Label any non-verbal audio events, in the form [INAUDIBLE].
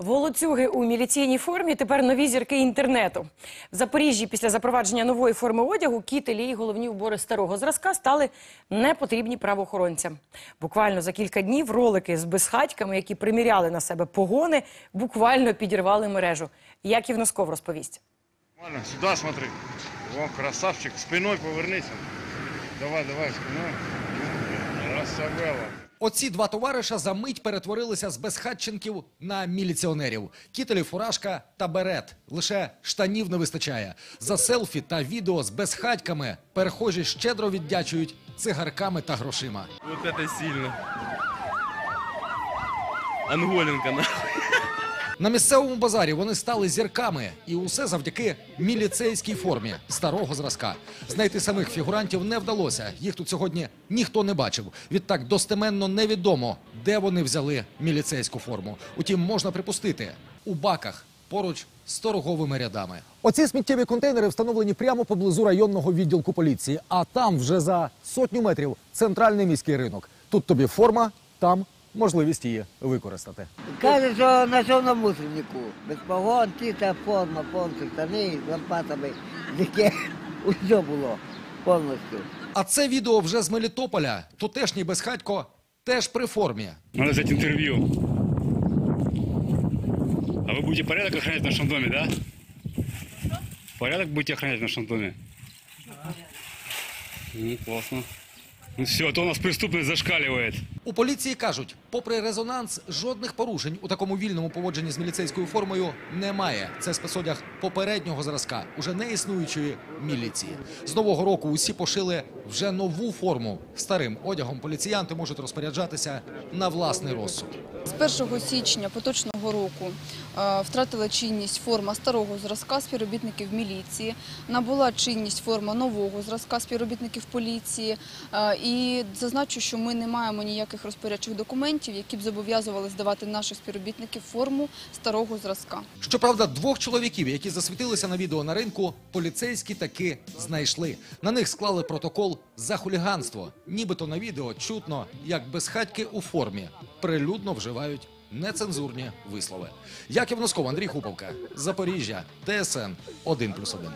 Волоцюги у міліційній формі тепер нові зірки інтернету. В Запоріжжі після запровадження нової форми одягу кітелі і головні убори старого зразка стали непотрібні правоохоронцям. Буквально за кілька днів ролики з безхатьками, які приміряли на себе погони, буквально підірвали мережу. Яків Носков розповість. Сюда смотри. Вон, красавчик, спиной повернися. Давай, давай, спиной. Красавела. Оці два товариша за мить перетворилися з безхатченків на міліціонерів. Кітелі, фуражка та берет. Лише штанів не вистачає. За селфі та відео з безхатьками перехожі щедро віддячують цигарками та грошима. Вот это сильно. Анголінка нахуй. [LAUGHS] На місцевому базарі вони стали зірками, і усе завдяки міліцейській формі старого зразка. Знайти самих фігурантів не вдалося. Їх тут сьогодні ніхто не бачив. Відтак достеменно невідомо, де вони взяли міліцейську форму. Утім, можна припустити у баках поруч з торговими рядами. Оці сміттєві контейнери встановлені прямо поблизу районного відділку поліції. А там вже за сотню метрів центральний міський ринок. Тут тобі форма, там можливість її використати. Каже, що на чорному мусорнику. Без погон, чиста форма, повністю штани з лампасами, яке усе було повністю. А це відео вже з Мелітополя. Тутешній безхатько теж при формі. Надо взять интервью. А вы будете порядок охранять в нашем доме, да? Порядок будете охранять в нашем доме? Ну, классно. Ну все, а то у нас преступность зашкаливает. У поліції кажуть, попри резонанс, жодних порушень у такому вільному поводженні з міліцейською формою немає. Це спецодяг попереднього зразка, уже не існуючої міліції. З нового року усі пошили вже нову форму. Старим одягом поліціянти можуть розпоряджатися на власний розсуд. З 1 січня поточного року е, втратила чинність форма старого зразка співробітників міліції, набула чинність форма нового зразка співробітників поліції. Е, І зазначу, що ми не маємо ніяких розпорядчих документів, які б зобов'язували здавати наших співробітників форму старого зразка. Щоправда, двох чоловіків, які засвітилися на відео на ринку, поліцейські таки знайшли. На них склали протокол за хуліганство. Нібито на відео чутно, як безхатьки у формі прилюдно вживають нецензурні вислови. Яків Носков, Андрій Хуповка, Запоріжжя, ТСН 1+,1.